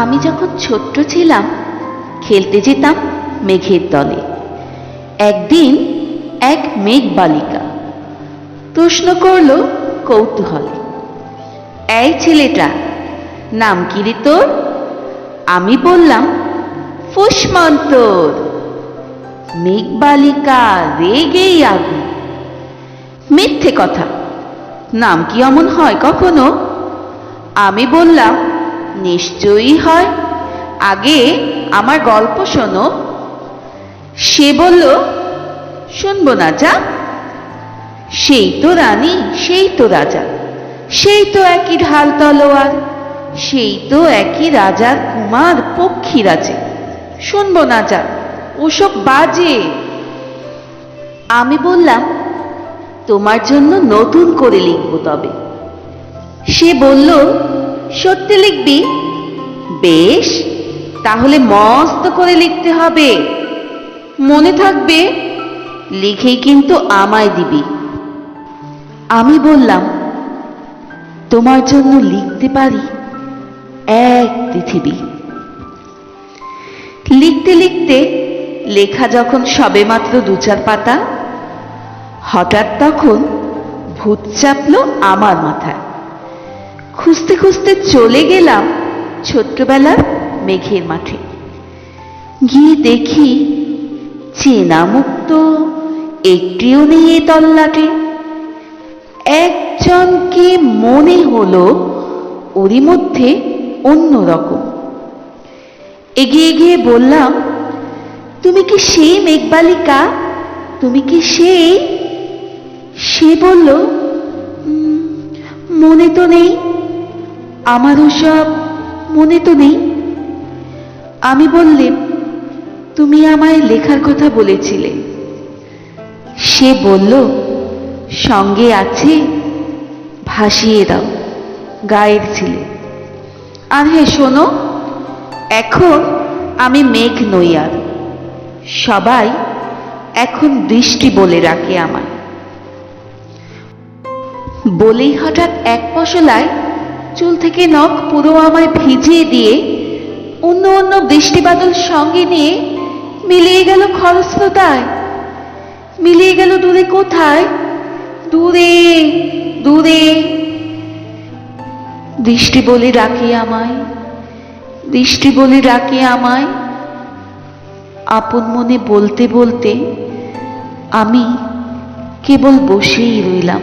আমি যখন ছোট্ট ছিলাম, খেলতে যেতাম মেঘের দলে একদিন এক মেঘ বালিকা প্রশ্ন করল কৌতূহলে, এই ছেলেটা, নাম কি তোর? আমি বললাম ফুসমন্তর মেঘ বালিকা রেগেই আগুন। মিথ্যে কথা, নাম কি অমন হয় কখনো? আমি বললাম নিশ্চয়ই হয়। আগে আমার গল্প শোনো। সে বলল, শুনব না যা। সেই তো রানী, সেই তো রাজা। সেই তো একই ঢাল তলোয়ার। সেই তো একই রাজার কুমার পক্ষীর আছে। শুনব না যা, ওসব বাজে। আমি বললাম, তোমার জন্য নতুন করে লিখব তবে। সে বলল সত্যি লিখবি? বেশ, তাহলে মস্ত করে লিখতে হবে। মনে থাকবে? লিখেই কিন্তু আমায় দিবি। আমি বললাম, তোমার জন্য লিখতে পারি এক পৃথিবী লিখতে লিখতে লেখা যখন সবেমাত্র দু চার পাতা, হঠাৎ তখন ভূত চাপলো আমার মাথায়। খুঁজতে খুঁজতে চলে গেলাম ছোট্টবেলার মেঘের মাঠে। গিয়ে দেখি চেনা মুক্ত একটিও নেই এ তল্লাটে। একজনকে মনে হলো ওরই মধ্যে অন্য রকম এগিয়ে গিয়ে বললাম, তুমি কি সেই মেঘবালিকা? তুমি কি সেই? সে বলল মনে তো নেই। আমারও ওসব মনে তো নেই। আমি বললেন তুমি আমায় লেখার কথা বলেছিলে। সে বলল, সঙ্গে আছে, ভাসিয়ে দাও, গায়ের ছিলে। আর হ্যাঁ শোনো, এখন আমি মেঘ নই আর সবাই এখন দৃষ্টি বলে রাখে আমায়। বলেই হঠাৎ এক পশলায় চুল থেকে নখ পুরো আমায় ভিজিয়ে দিয়ে অন্য অন্য বৃষ্টি বাদল সঙ্গে নিয়ে মিলিয়ে গেল খরস্রোতায়। মিলিয়ে গেল দূরে কোথায়? দূরে দূরে। দৃষ্টি বলে রাখি আমায়, দৃষ্টি বলে রাখি আমায়। আপন মনে বলতে বলতে আমি কেবল বসেই রইলাম।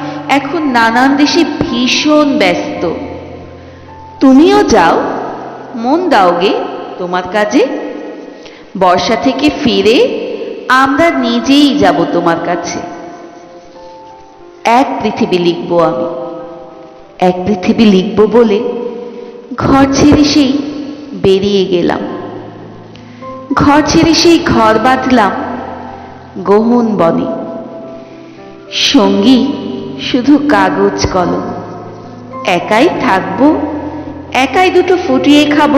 এখন নানান দেশে ভীষণ ব্যস্ত। তুমিও যাও, মন দাওগে তোমার কাজে। বর্ষা থেকে ফিরে আমরা নিজেই যাব তোমার কাছে। এক পৃথিবী লিখব আমি। এক পৃথিবী লিখব বলে ঘর ছেড়ে সেই বেরিয়ে গেলাম। ঘর ছেড়ে সেই ঘর বাঁধলাম গহন বনে। সঙ্গী শুধু কাগজ কলম। একাই থাকব, একাই দুটো ফুটিয়ে খাব।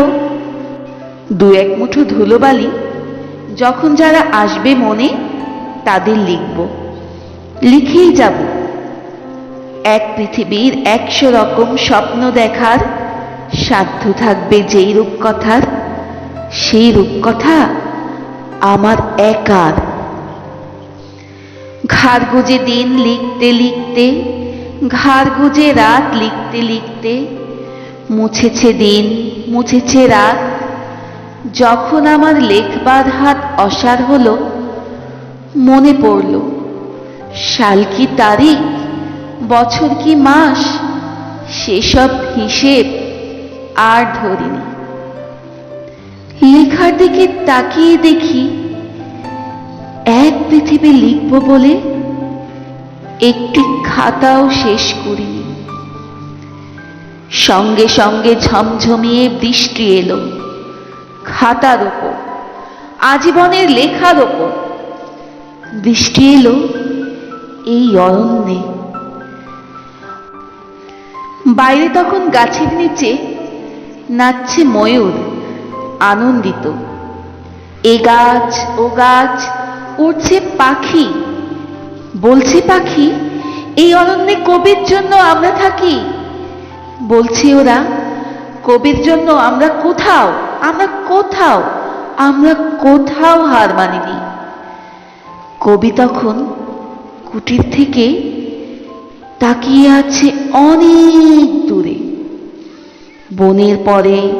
দু এক মুঠো ধুলোবালি, যখন যারা আসবে মনে, তাদের লিখব। লিখেই যাব। এক পৃথিবীর একশো রকম স্বপ্ন দেখার, সাধ্য থাকবে যেই রূপকথার, সেই রূপকথা আমার একার। ঘাড় গুজে দিন লিখতে লিখতে ঘাড় গুজে রাত লিখতে লিখতে, মুছেছে দিন, মুছেছে রাত। যখন আমার লেখবার হাত অসার হলো, মনে পড়ল, সাল কি তারিখ, বছর কি মাস, সেসব হিসেব আর ধরিনি। লেখার দিকে তাকিয়ে দেখি এক পৃথিবী লিখব বলে একটি খাতাও শেষ করিনি। সঙ্গে সঙ্গে ঝমঝমিয়ে বৃষ্টি এলো, খাতার ওপর, আজীবনের লেখার ওপর। বৃষ্টি এলো এই অরণ্যে। বাইরে তখন গাছের নিচে নাচছে ময়ূর, আনন্দিত। এ গাছ, ও গাছ উড়ছে পাখি। বলছে পাখি, এই অরণ্যে কবির জন্য আমরা থাকি। বলছে ওরা, কবির জন্য আমরা কোথাও আমরা কোথাও আমরা কোথাও হার মানিনি। কবি তখন কুটির থেকে তাকিয়ে আছে অনেক দূরে। বনের পরে,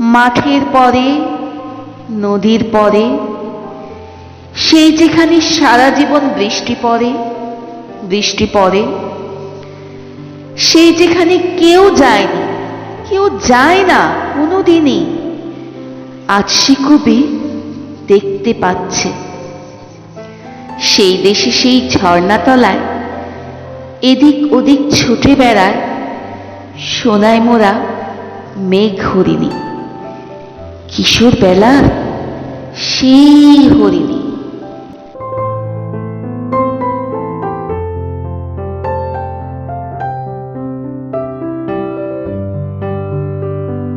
মাঠের পরে, নদীর পরে সেই যেখানে সারা জীবন বৃষ্টি পড়ে বৃষ্টি পড়ে। সেই যেখানে কেউ যায়নি, কেউ যায় না কোনোদিনই। আজ সে কবি দেখতে পাচ্ছে। সেই দেশে সেই ঝর্ণাতলায়, এদিক ওদিক ছুটে বেড়ায় সোনায় মোরা মেঘ হরিণী। কিশোর বেলার সেই হরিণী।